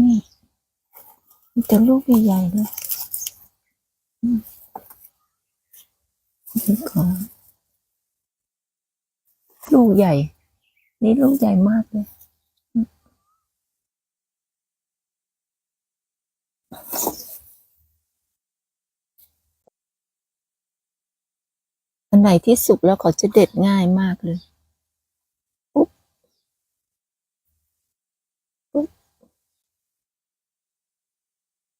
นี่มีแต่ลูกใหญ่ๆเลยอืมนี่ก่อนลูกใหญ่ นี่ลูกใหญ่มากเลยอันไหนที่สุกแล้วเขาจะเด็ดง่ายมากเลยปุ๊บปุ๊บ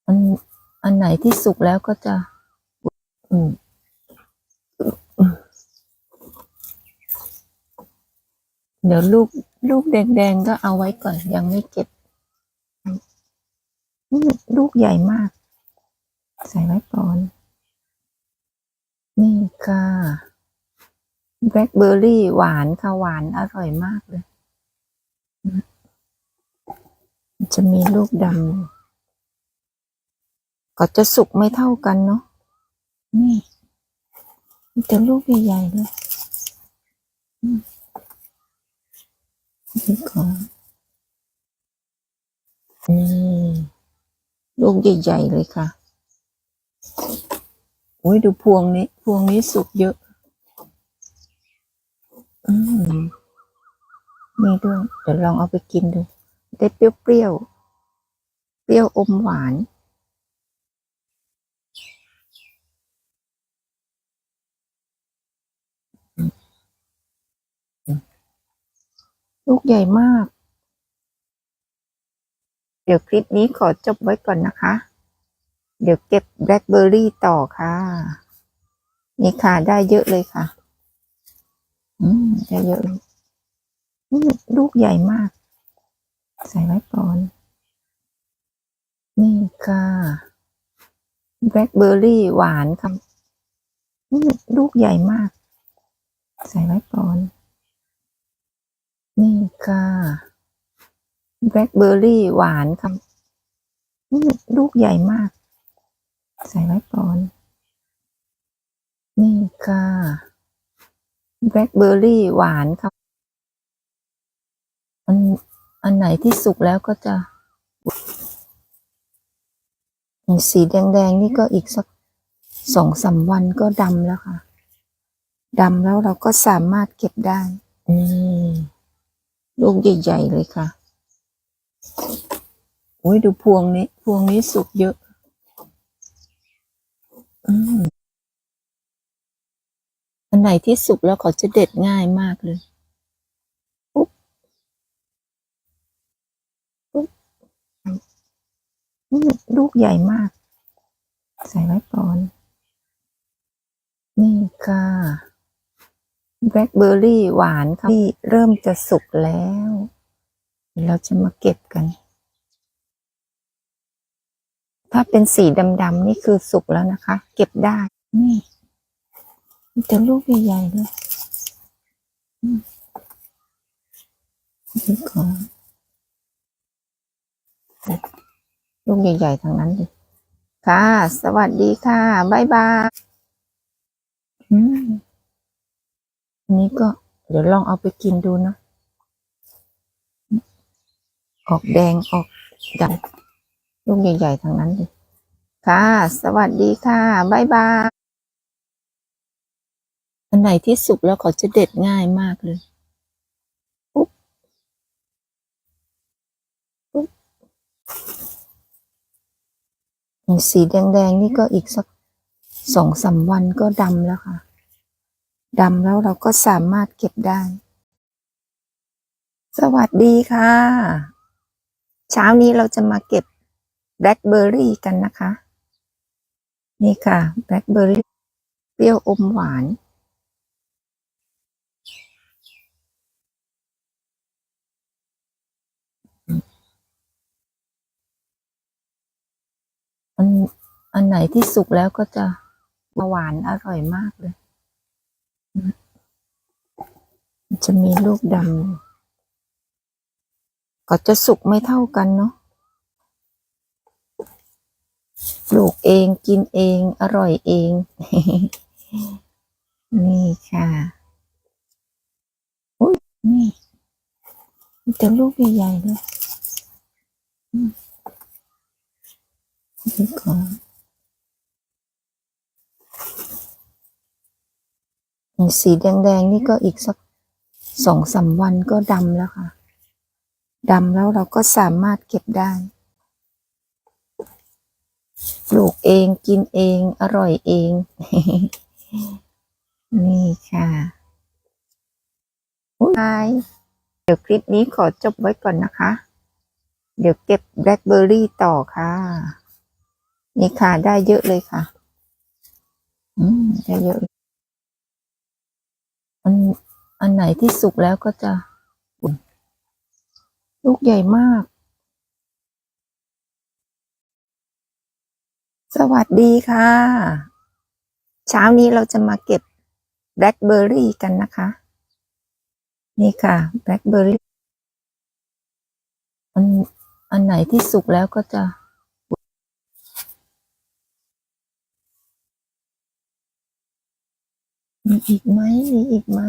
อันอันไหนที่สุกแล้วก็จะ อืมเดี๋ยวลูกลูกแดงๆก็เอาไว้ก่อนยังไม่เก็บลูกใหญ่มาก ใส่ไว้ก่อน นี่ค่ะแบล็คเบอร์รี่หวานค่ะหวานอร่อยมากเลย จะมีลูกดำ ก็จะสุกไม่เท่ากันเนาะนี่มีแต่ลูกใหญ่ๆเลยอืมนี่ก่อนนี่ลูกใหญ่ๆเลยค่ะโอ้ยดูพวงนี้พวงนี้สุกเยอะอืมนี่ด้วยเดี๋ยวลองเอาไปกินดู ได้เปรี้ยวเปรี้ยวๆเปรี้ยวอมหวาน ลูกใหญ่มาก เดี๋ยวคลิปนี้ขอจบไว้ก่อนนะคะ เดี๋ยวเก็บแบล็คเบอร์รี่ต่อค่ะ นี่ค่ะ ได้เยอะเลยค่ะ อืมได้เยอะเลยลูกใหญ่มาก ใส่ไว้ก่อน นี่ค่ะแบล็คเบอร์รี่หวานค่ะลูกใหญ่มาก ใส่ไว้ก่อน นี่ค่ะแบล็คเบอร์รี่หวานค่ะอืมลูกใหญ่มาก ใส่ไว้ก่อน นี่ค่ะแบล็คเบอร์รี่หวานค่ะอันอันไหนที่สุกแล้วก็จะสีแดงๆนี่ก็อีกสักสองสามวันก็ดำแล้วค่ะดำแล้วเราก็สามารถเก็บได้ นี่ ลูกใหญ่ๆเลยค่ะ โอ้ยดูพวงนี้ พวงนี้สุกเยอะ อันไหนที่สุกแล้วเขาจะเด็ดง่ายมากเลยปุ๊บปุ๊บลูกใหญ่มาก ใส่ไว้ก่อน นี่ค่ะ แบล็คเบอร์รี่หวานค่ะที่เริ่มจะสุกแล้ว เราจะมาเก็บกัน ถ้าเป็นสีดำๆนี่คือสุกแล้วนะคะ เก็บได้นี่มีแต่ลูกใหญ่ๆเลยนี่ก่อนลูกใหญ่ๆทางนั้นเลยค่ะ สวัสดีค่ะ บ๊ายบาย อืม อันนี้ก็เดี๋ยวลองเอาไปกินดูนะ ออกแดงออกดำลูกใหญ่ๆทางนั้นเลยค่ะ สวัสดีค่ะ บ๊ายบาย อันไหนที่สุกแล้วเขาจะเด็ดง่ายมากเลยปุ๊บปุ๊บสีแดงๆนี่ก็อีกสักสองสามวันก็ดำแล้วค่ะ ดำแล้วเราก็สามารถเก็บได้ สวัสดีค่ะ เช้านี้เราจะมาเก็บแบล็คเบอร์รี่กันนะคะ นี่ค่ะแบล็คเบอร์รี่เปรี้ยวอมหวาน อันอันไหนที่สุกแล้วก็จะหวานอร่อยมากเลย จะมีลูกดำก็จะสุกไม่เท่ากันเนาะปลูกเองกินเอง อร่อยเอง นี่ค่ะอุ้ยนี่มีแต่ลูกใหญ่ๆเลยอืม ชิมก่อน สีแดงๆนี่ก็อีกสักสองสามวันก็ดำแล้วค่ะดำแล้วเราก็สามารถเก็บได้ ปลูกเองกินเอง อร่อยเอง นี่ค่ะบ๊ายเดี๋ยวคลิปนี้ขอจบไว้ก่อนนะคะ เดี๋ยวเก็บแบล็คเบอร์รี่ต่อค่ะ นี่ค่ะ ได้เยอะเลยค่ะ อืม ได้เยอะ อันอันไหนที่สุกแล้วก็จะลูกใหญ่มาก สวัสดีค่ะ เช้านี้เราจะมาเก็บแบล็คเบอร์รี่กันนะคะ นี่ค่ะแบล็คเบอร์รี่อันอันไหนที่สุกแล้วก็จะ มีอีกไหมมีอีกไหม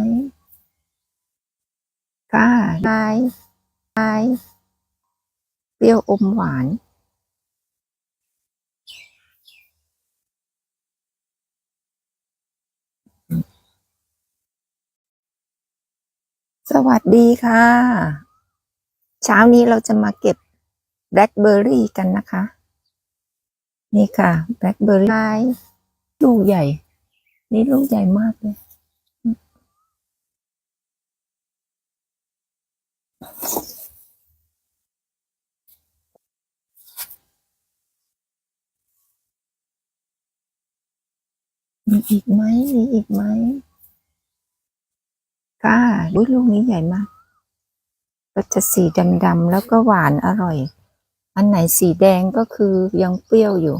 ค่ะได้ได้เปรี้ยวอมหวาน สวัสดีค่ะ เช้านี้เราจะมาเก็บแบล็คเบอร์รี่กันนะคะ นี่ค่ะ แบล็คเบอร์รี่ลูกใหญ่ นี่ลูกใหญ่มากเลยมีอีกไหมมีอีกไหมค่ะอุ้ยลูกนี้ใหญ่มากก็จะสีดำๆแล้วก็หวานอร่อย อันไหนสีแดงก็คือยังเปรี้ยวอยู่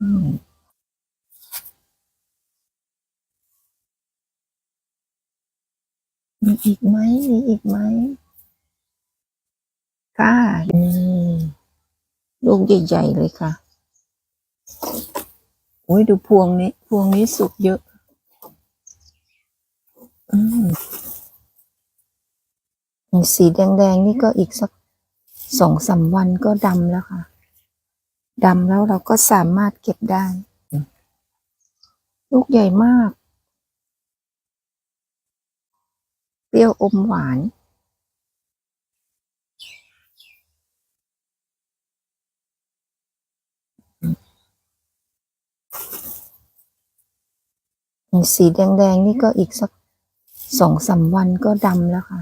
อืม มีอีกไหมมีอีกไหมค่ะนี่ลูกใหญ่ๆเลยค่ะ โอ้ยดูพวงนี้ พวงนี้สุกเยอะ อืมสีแดงๆนี่ก็อีกสักสองสามวันก็ดำแล้วค่ะดำแล้วเราก็สามารถเก็บได้ ลูกใหญ่มาก เปรี้ยวอมหวาน สีแดงๆนี่ก็อีกสักสองสามวันก็ดำแล้วค่ะ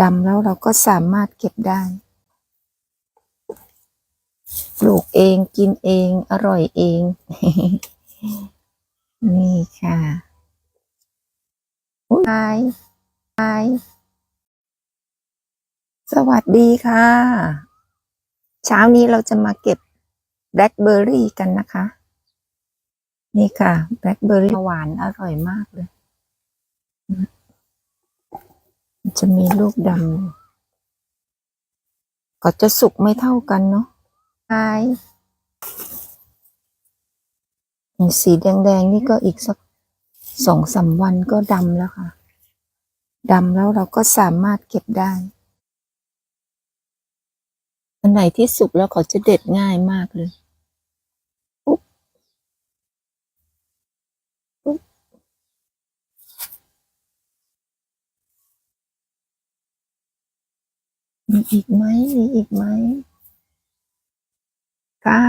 ดำแล้วเราก็สามารถเก็บได้ ปลูกเองกินเอง อร่อยเอง นี่ค่ะบายายบายสวัสดีค่ะ เช้านี้เราจะมาเก็บแบล็คเบอร์รี่กันนะคะ นี่ค่ะแบล็คเบอร์รี่หวานอร่อยมากเลยมันจะมีลูกดำก็จะสุกไม่เท่ากันเนาะใช่สีแดงๆนี่ก็อีกสักสองสามวันก็ดำแล้วค่ะ ดำแล้วเราก็สามารถเก็บได้ อันไหนที่สุกแล้วเขาจะเด็ดง่ายมากเลยปุ๊บปุ๊บมีอีกไหมมีอีกไหมค่ะ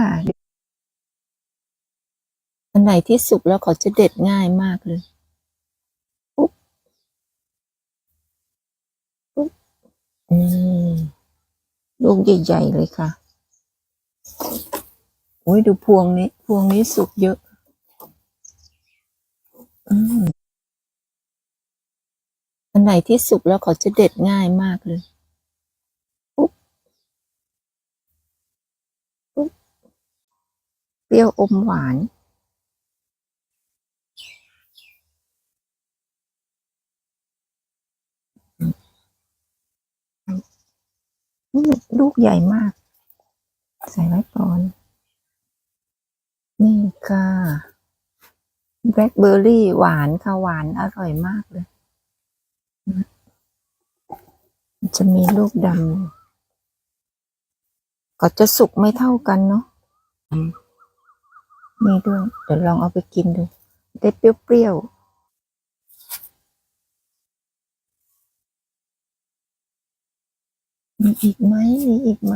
อันไหนที่สุกแล้วเขาจะเด็ดง่ายมากเลยปุ๊บปุ๊บ นี่ลูกใหญ่ๆเลยค่ะ โอ้ยดูพวงนี้ พวงนี้สุกเยอะ อืมอันไหนที่สุกแล้วเขาจะเด็ดง่ายมากเลยปุ๊บปุ๊บเปรี้ยวอมหวาน นี่ลูกใหญ่มาก ใส่ไว้ก่อน นี่ค่ะแบล็คเบอร์รี่หวานค่ะหวานอร่อยมากเลย จะมีลูกดำก็จะสุกไม่เท่ากันเนาะนี่ด้วย เดี๋ยวลองเอาไปกินดู ได้เปรี้ยวๆ มีอีกไหมมีอีกไหม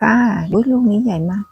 ค่ะลูกนี้ใหญ่มาก